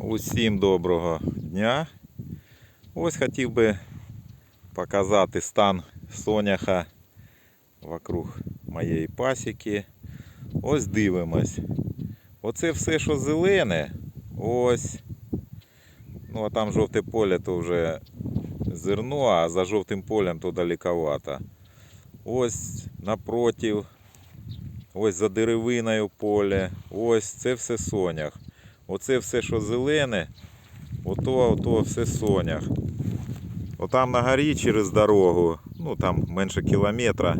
Усім доброго дня. Ось хотів би показати стан соняха вокруг моєї пасіки. Ось дивимось. Оце все, що зелене, ось. Ну, а там жовте поле то вже зерно, а за жовтим полем то далековато. Ось напротив, ось за деревиною поле, ось це все сонях. Оце все, що зелене, ото, ото все сонях. Отам на горі через дорогу, ну там менше кілометра,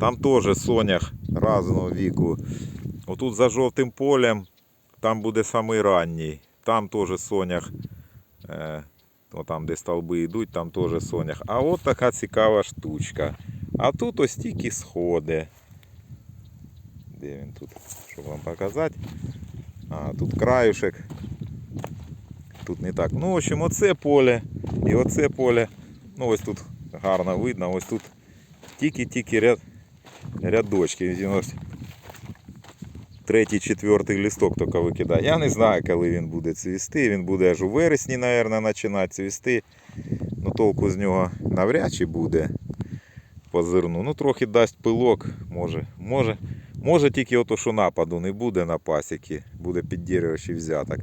там теж сонях разного віку. Отут за жовтим полем, там буде самий ранній, там теж сонях. Е, ну, там, де стовби йдуть, там теж сонях. А от така цікава штучка. А тут ось тільки сходи. Де він тут, щоб вам показати? А, тут краюшек. Тут не так. Ну, в общем, оце поле і оце поле. Ну, ось тут гарно видно. Ось тут тільки-тільки ряд, рядочки. Третій, четвертий листок тільки викидає. Я не знаю, коли він буде цвісти. Він буде аж у вересні, мабуть, починати цвісти. Ну, толку з нього навряд чи буде по зерну. Ну, трохи дасть пилок, може. Може, може тільки ото, що нападу не буде на пасіки, буде піддірювачий взяток.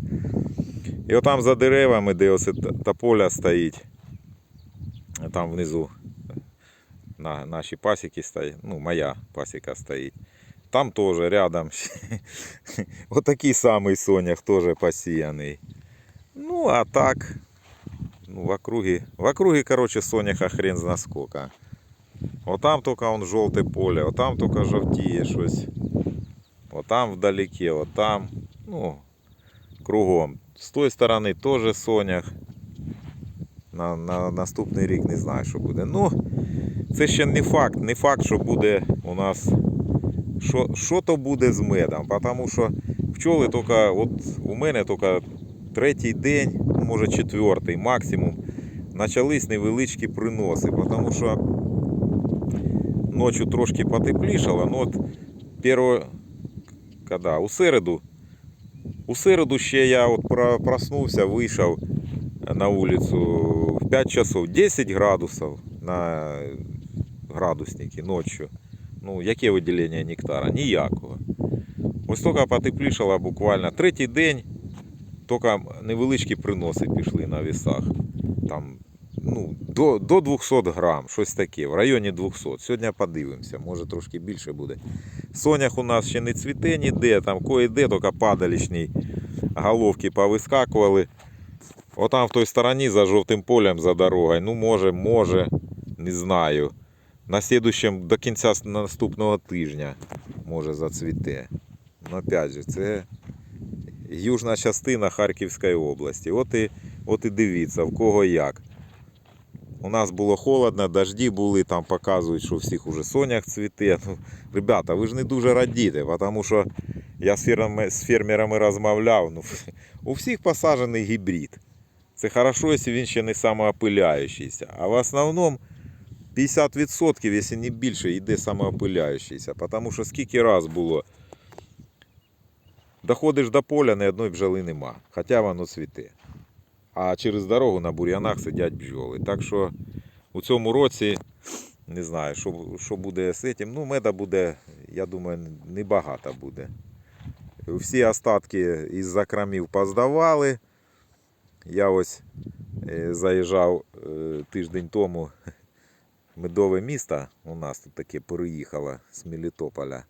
І отам за деревами, де ось та- та поля стоїть, там внизу на наші пасіки стоїть, ну, моя пасіка стоїть. Там теж рядом отакий самий сонях теж посіяний. Ну, а так, ну, в округі, в округі, короче, соняха хрен зна скільки. Отам тільки он жовте поле, отам тільки жовтіє щось. Отам вдалеке, отам. Ну, кругом. З тої сторони теж сонях. На, на наступний рік не знаю, що буде. Ну, це ще не факт. Не факт, що буде у нас. Що, що то буде з медом. Тому що пчоли тільки, от у мене тільки третій день, ну, може четвертий максимум, почались невеличкі приноси. Тому що ночі трошки потеплішало. Ну от перво, коли, у середу, у середу ще я от про- проснувся, вийшов на вулицю в 5 часов 10 градусів на градусники ночі. Ну, яке виділення нектара? Ніякого. Ось тільки потеплішало буквально. Третій день тільки невеличкі приноси пішли на вісах. Там, ну, до, до 200 грам, щось таке, в районі 200. Сьогодні подивимося, може трошки більше буде. Сонях у нас ще не цвіте ніде, там кое-де, тільки падалічні головки повискакували. Отам в той стороні за жовтим полем за дорогою. Ну, може, може, не знаю. На слідущем до кінця наступного тижня може зацвіте. Ну, опять же, це южна частина Харківської області. От і, от і дивіться, в кого як. У нас було холодно, дожді були, там показують, що у всіх уже сонях цвіте. Ну, ребята, ви ж не дуже радіте, тому що я з фермерами, з фермерами розмовляв. Ну, у всіх посаджений гібрид. Це хорошо, якщо він ще не самоопиляючийся. А в основному 50%, якщо не більше, йде самоопиляючийся. Тому що скільки раз було. Доходиш до поля, ні одної бджоли нема. Хоча воно цвіте. А через дорогу на бур'янах сидять бджоли. Так що у цьому році не знаю, що, що буде з цим. Ну, меда буде, я думаю, небагато буде. Всі остатки із закромів поздавали. Я ось е, заїжджав е, тиждень тому медове місто. У нас тут таке переїхало з Мелітополя.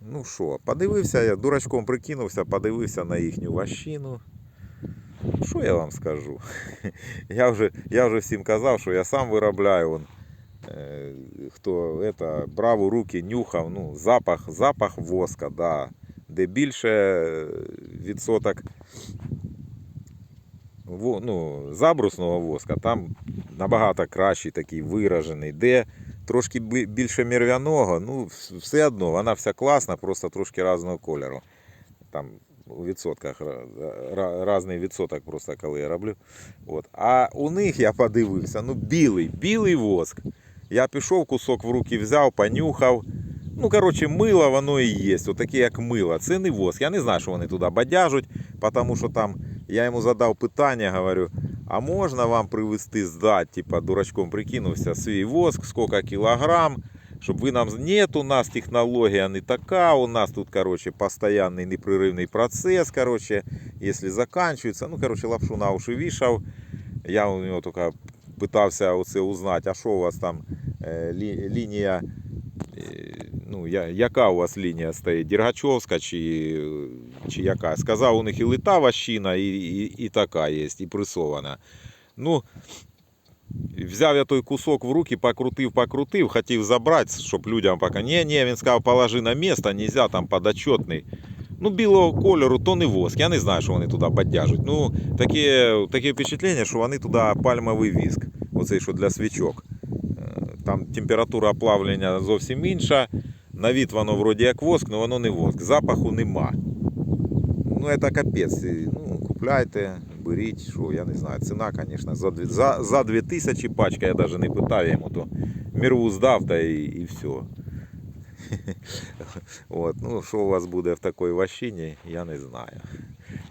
Ну що, подивився, я дурачком прикинувся, подивився на їхню ващину. Що я вам скажу? Я вже, я вже всім казав, що я сам виробляю. Вон, е, хто это, брав у руки, нюхав, ну, запах, запах воска, да. де більше е, відсоток ну, забрусного воска, там набагато кращий такий виражений, де трошки більше мірвяного, ну все одно, вона вся класна, просто трошки різного кольору. Там у відсотках різний відсоток, просто коли я роблю. От. А у них я подивився, ну білий, білий воск. Я пішов, кусок в руки взяв, понюхав. Ну, коротше, мило воно і є, отаке як мило. Це не воск. Я не знаю, що вони туди бадяжуть. Тому що там я йому задав питання, говорю, а можна вам привезти здати, типа дурачком прикинувся, свій воск, скільки кілограм, щоб ви нам... Нет, у нас технологія не така, у нас тут, короче, постоянний непреривний процес, короче, якщо закінчується, ну, короче, лапшу на уші вішав. Я у нього тільки питався оце узнати, а що у вас там лі, лінія, е, ну, я, яка у вас лінія стоїть, Дергачовська чи, чи яка? Сказав, у них і лита ващина, і, і, і така є, і пресована. Ну, взяв я той кусок в руки, покрутив, покрутив, хотів забрати, щоб людям поки. Ні, ні, він сказав, положи на місце, нельзя там подотчетний. Ну, білого кольору, то не воск. Я не знаю, що вони туди бадяжуть. Ну, таке, таке впечатлення, що вони туди пальмовий віск. Оцей, що для свічок. Е, Там температура плавлення зовсім інша. На від воно вроді як воск, але воно не воск. Запаху нема. Ну, це капець. І, Ну, купляйте, Беріть, що, я не знаю. Ціна, звісно, за, за, за 2000 пачка, я навіть не питав я йому, то мірву здав та і, і все. От, ну, що у вас буде в такій ващині, я не знаю.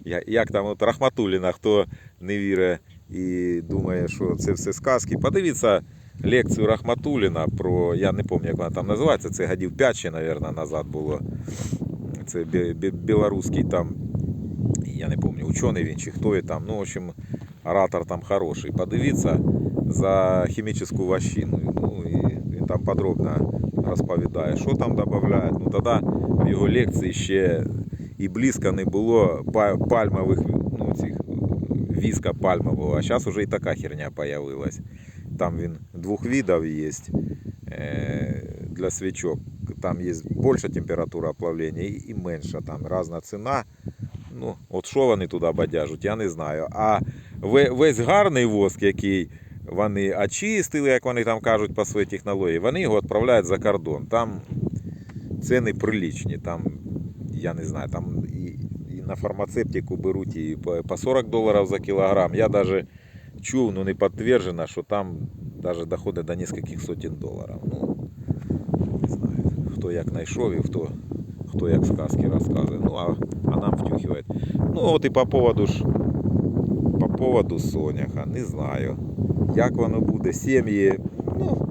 Я, як там от Рахматуліна, хто не вірить і думає, що це все сказки. Подивіться лекцію Рахматуліна про, я не пам'ятаю, як вона там називається, це годів 5 ще, мабуть, назад було. Це бі- бі- білоруський там, я не учений він чи хто і там. Ну, в общем, оратор там хороший. Подивіться за хімічну ващину. Ну, і він там подробно розповідає, що там додають. Ну, тоді в його лекції ще і близько не було па- пальмових, ну, цих, віска пальмового, а зараз вже і така херня появилась. Там він двох видів є е, для свічок. Там є більша температура плавлення і, і менша, там різна ціна. Ну, от що вони туди бадяжуть, я не знаю. А весь гарний воск, який вони очистили, як вони там кажуть по своїй технології, вони його відправляють за кордон. Там ціни приличні. Там, я не знаю, там і, і на фармацевтику беруть і по 40 доларів за кілограм. Я навіть чув, ну не підтверджено, що там навіть доходить до нескольких сотень доларів. Ну, не знаю, хто як знайшов і хто, хто як сказки розказує. Ну, а, а нам втюхивает. Ну, от і по поводу ж по поводу соняха, не знаю. Як воно буде, сім'ї, ну,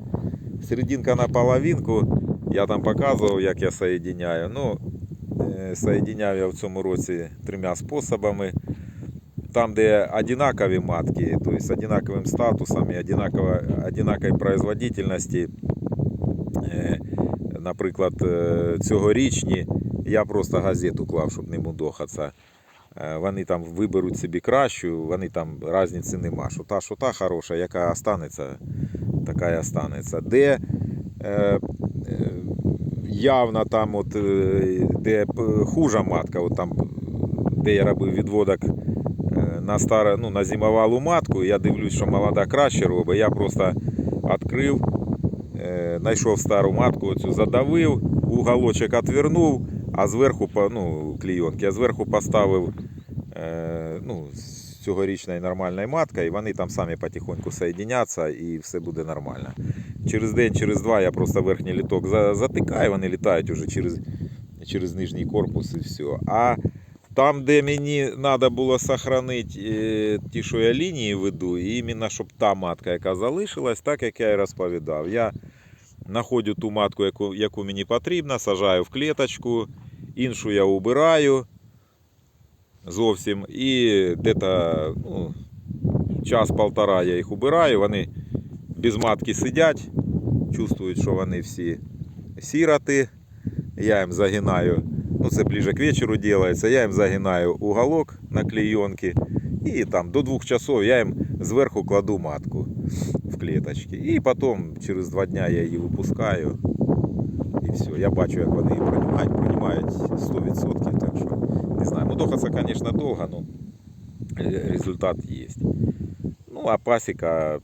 серединка на половинку. Я там показував, як я соєдиняю. Ну, е, соєдиняв я в цьому році трьома способами. Там, де одинакові матки, то есть одинаковим статусом і одинаково, одинакової производительності, е, наприклад, е, цьогорічні, я просто газету клав, щоб не мудохатися. Е, Вони там виберуть собі кращу, вони там різниці нема. Що та, що та хороша, яка останеться, така і останеться. Де е, е, явно там, от, де хужа матка, от там, де я робив відводок на старе, ну, на зимовалу матку, я дивлюсь, що молода краще робить. Я просто відкрив, знайшов стару матку, оцю задавив, уголочок відвернув, а зверху ну, клійонки, а зверху поставив е, ну, з цьогорічної нормальної матка, і вони там самі потихоньку соєдиняться і все буде нормально. Через день, через два я просто верхній літок затикаю, вони літають уже через, через нижній корпус і все. А там, де мені треба було сохранити е, ті, що я лінії веду, і іменно щоб та матка, яка залишилась, так як я і розповідав. Я знаходжу ту матку, яку, яку мені потрібно, сажаю в клеточку, іншу я убираю зовсім. І десь ну, час-полтора я їх убираю, вони без матки сидять, чувствують, що вони всі сіроти. Я їм загинаю, ну це ближе к вечору робиться, я їм загинаю уголок на клейонки. І там до двох часов я їм зверху кладу матку клеточки. І потім через два дня я її випускаю. І все. Я бачу, як вони її приймають, приймають 100%. Так що не знаю. Мудохаться, звісно, довго, але результат є. Ну, а пасіка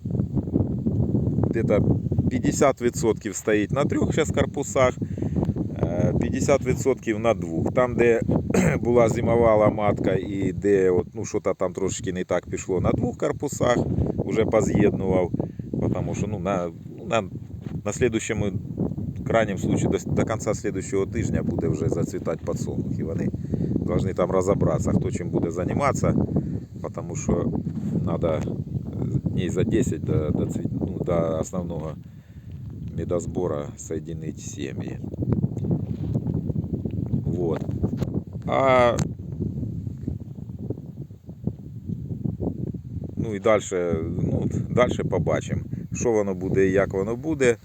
где-то 50% стоїть на трьох зараз корпусах, е, 50% на двох. Там, де була зимовала матка і де от, ну, що там трошечки не так пішло на двох корпусах, вже поз'єднував, тому що ну, на, ну, на, на слідущому в крайнім случае до, до кінця слідущого тижня буде вже зацвітати подсолнух. І вони должны там разобраться, кто чем будет заниматься, потому что надо дней за 10 до, до, цвет- ну, до основного медосбора соединить семьи. Вот. А ну і далі, ну, далі побачимо, Що воно буде і як воно буде.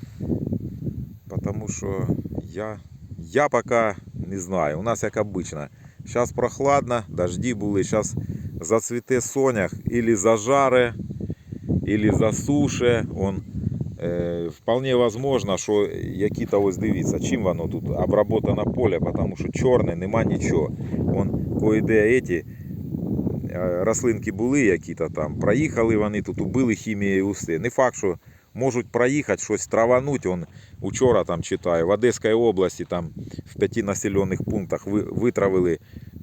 Тому що я, я поки не знаю. У нас як обично. Зараз прохладно, дожди були, зараз зацвіте сонях, или зажаре, или засуше. Он, е, вполне возможно, що які-то ось дивіться, чим воно тут обработано поле, тому що чорне, нема нічого. Он кое-де эти е, рослинки були які-то там, проїхали вони тут, убили хімією усе. Не факт, що можуть проїхати, щось травануть. Он учора там читаю, в Одеській області там в п'яти населених пунктах витравили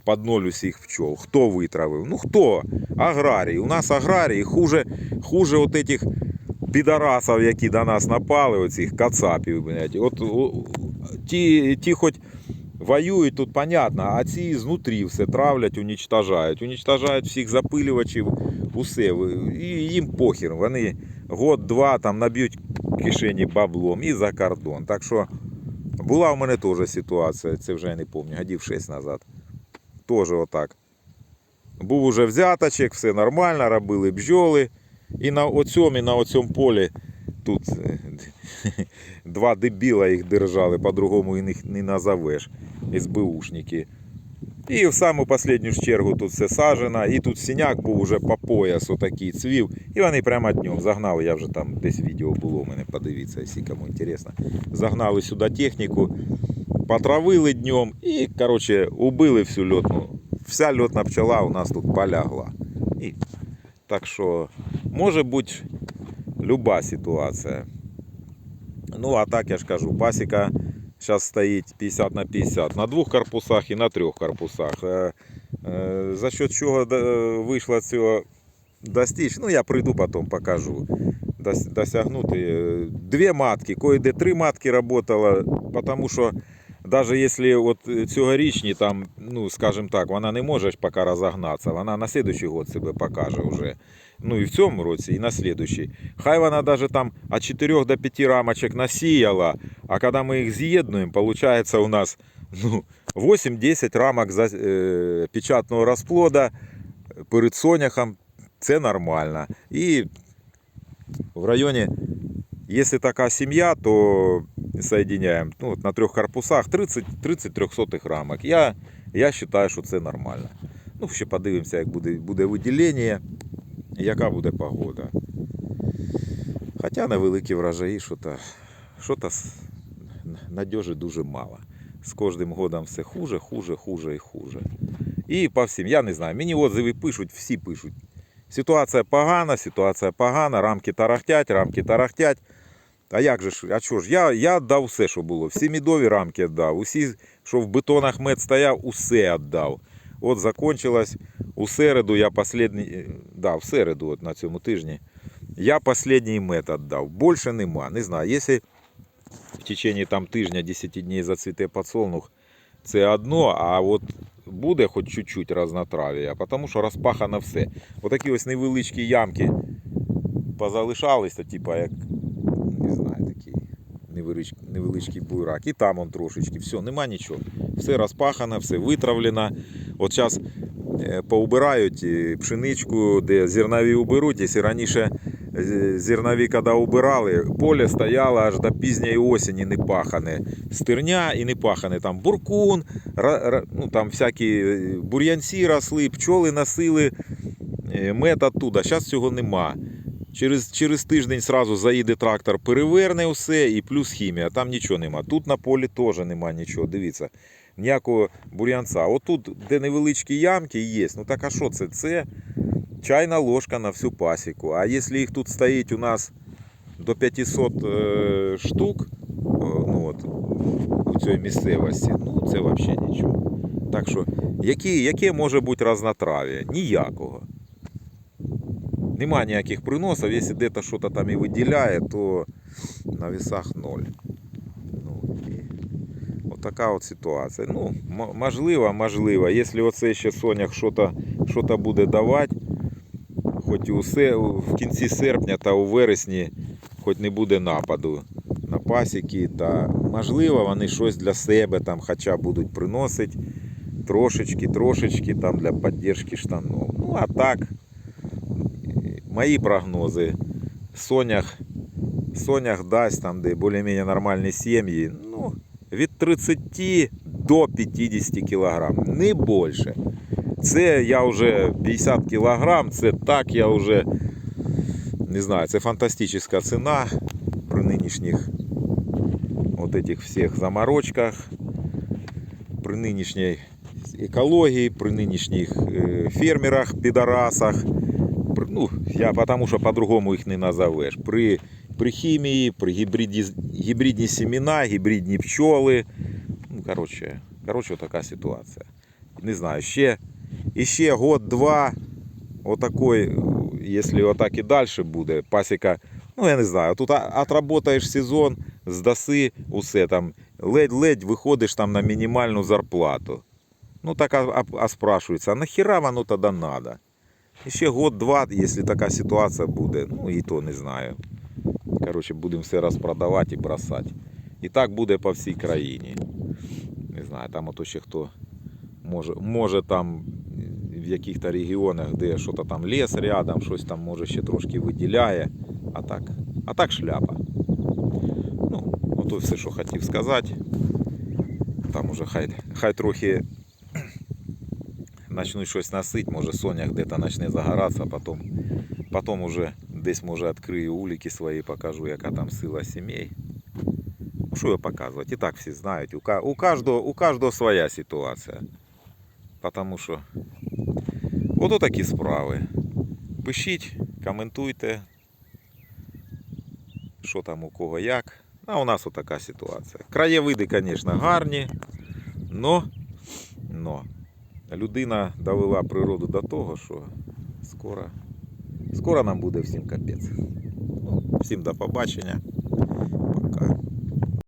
під ноль усіх пчол. Хто витравив? Ну хто? Аграрії. У нас аграрії хуже, хуже от этих підарасів, які до нас напали, оцих кацапів. От, ті, ті хоч воюють тут, понятно, а ці знутрі все травлять, унічтажають. Унічтажають всіх запилювачів, усе. І їм похір. Вони год-два там наб'ють кишені баблом і за кордон. Так що була в мене теж ситуація, це вже я не пам'ятаю, годів 6 назад. Теж отак. Був уже взяточок, все нормально, робили бджоли. І на оцьому, і на оцьому полі тут е, два дебіла їх держали, по-другому їх не назовеш. СБУшники. І в саму останню чергу тут все сажено, і тут синяк був уже по пояс отакий цвів. І вони прямо днем загнали, я вже там десь відео було мене, подивіться, якщо кому інтересно. Загнали сюди техніку, потравили днем і, коротше, убили всю льотну. Вся льотна пчела у нас тут полягла. І, так що, може бути люба ситуація. Ну, а так я ж кажу, пасіка зараз стоїть 50 на 50 на двох корпусах і на трьох корпусах. Е, е, За що чого вийшло цього достичь, ну я прийду потім покажу. Досягнути е, дві матки, кое-де три матки работало, тому що навіть якщо от цьогорічні там, ну скажімо так, вона не може ж поки розогнатися, вона на слідуючий год себе покаже вже. Ну і в цьому році, і на слідуючий. Хай вона навіть там від 4 до 5 рамочок насіяла, а коли ми їх з'єднуємо, виходить у нас ну, 8-10 рамок за, е, печатного розплода перед соняхом. Це нормально. І в районі, якщо така сім'я, то соединяємо ну, на трьох корпусах 30, 30 рамок. Я, я вважаю, що це нормально. Ну, ще подивимося, як буде, буде виділення, яка буде погода. Хоча невеликі врожаї, що-то, що-то с- надіжі дуже мало. З кожним годом все хуже, хуже, хуже і хуже. І по всім, я не знаю, мені отзиви пишуть, всі пишуть. Ситуація погана, ситуація погана, рамки тарахтять, рамки тарахтять. А як же ж, а що ж, я, я віддав все, що було. Всі мідові рамки віддав, усі, що в бетонах мед стояв, усе віддав. От закончилось. У середу я последній, е, да, в середу от на цьому тижні, я последній мед віддав. Більше нема. Не знаю, якщо в течение там тижня 10 днів зацвіте подсолнух, це одно, а от буде хоч чуть-чуть разнотрав'я, тому що розпахано все. Отакі ось невеличкі ямки позалишалися, типа як, невеличкий, невеличкий буйрак. І там он трошечки, все, нема нічого. Все розпахано, все витравлено. От зараз поубирають е, пшеничку, де зернові уберуть, якщо раніше е, зернові, коли убирали, поле стояло аж до пізньої осені не пахане. Стерня і не пахане. Там буркун, ну, там всякі е, бур'янці росли, пчоли носили е, мед оттуда. Зараз цього нема. Через, через тиждень сразу заїде трактор, переверне все і плюс хімія. Там нічого нема. Тут на полі теж нема нічого. Дивіться, ніякого бур'янця. Отут, де невеличкі ямки є. Ну так а що це? Це чайна ложка на всю пасіку. А якщо їх тут стоїть у нас до 500 е, штук, е, ну от, у цій місцевості, ну це взагалі нічого. Так що, які, яке може бути разнотрав'я? Ніякого. Нема ніяких приносів, якщо десь щось там і виділяє, то на весах ноль. Ну, і Отака от ситуація. Ну, можливо, можливо. Якщо оце ще що-то, що-то буде давати, хоч і у в кінці серпня та у вересні, хоч не буде нападу на пасіки, та можливо вони щось для себе там хоча будуть приносити трошечки, трошечки там для підтримки штанов. Ну а так, мої прогнози. Сонях, Сонях дасть там, де більш-менш нормальні сім'ї, ну, від 30 до 50 кг, не більше. Це я вже 50 кг, це так я вже не знаю, це фантастична ціна при нинішніх от этих всіх заморочках, при нинішній екології, при нинішніх е, фермерах, підарасах. Ну, я потому що по-другому їх не назовеш. При, при хімії, при гібриді, гібридні семена, гібридні пчоли. Ну, коротше, коротше, така ситуація. Не знаю, ще, ще год-два, отакой, якщо отак і далі буде, пасіка, ну я не знаю, тут отработаєш сезон, здаси усе там, ледь-ледь виходиш там на мінімальну зарплату. Ну так а, а, а спрашується, а нахіра воно тоді надо? І ще год-два, якщо така ситуація буде, ну і то не знаю. Коротше, будемо все розпродавати і бросати. І так буде по всій країні. Не знаю, там ото ще хто може, може там в яких-то регіонах, де що-то там ліс рядом, щось там може ще трошки виділяє. А так, а так шляпа. Ну, ото все, що хотів сказати. Там уже хай, хай трохи начнуть щось носити, може Соня где-то почне загоратися, а потім, потім уже десь може відкрию уліки свої, покажу, яка там сила сімей. Ну, що я показувати? І так всі знають. У, ка- у, кожного, у кожного своя ситуація. Тому що ото такі справи. Пишіть, коментуйте, що там у кого як. А у нас отака ситуація. Краєвиди, звісно, гарні, но, но людина довела природу до того, що скоро, скоро нам буде всім капець. Ну, всім до побачення.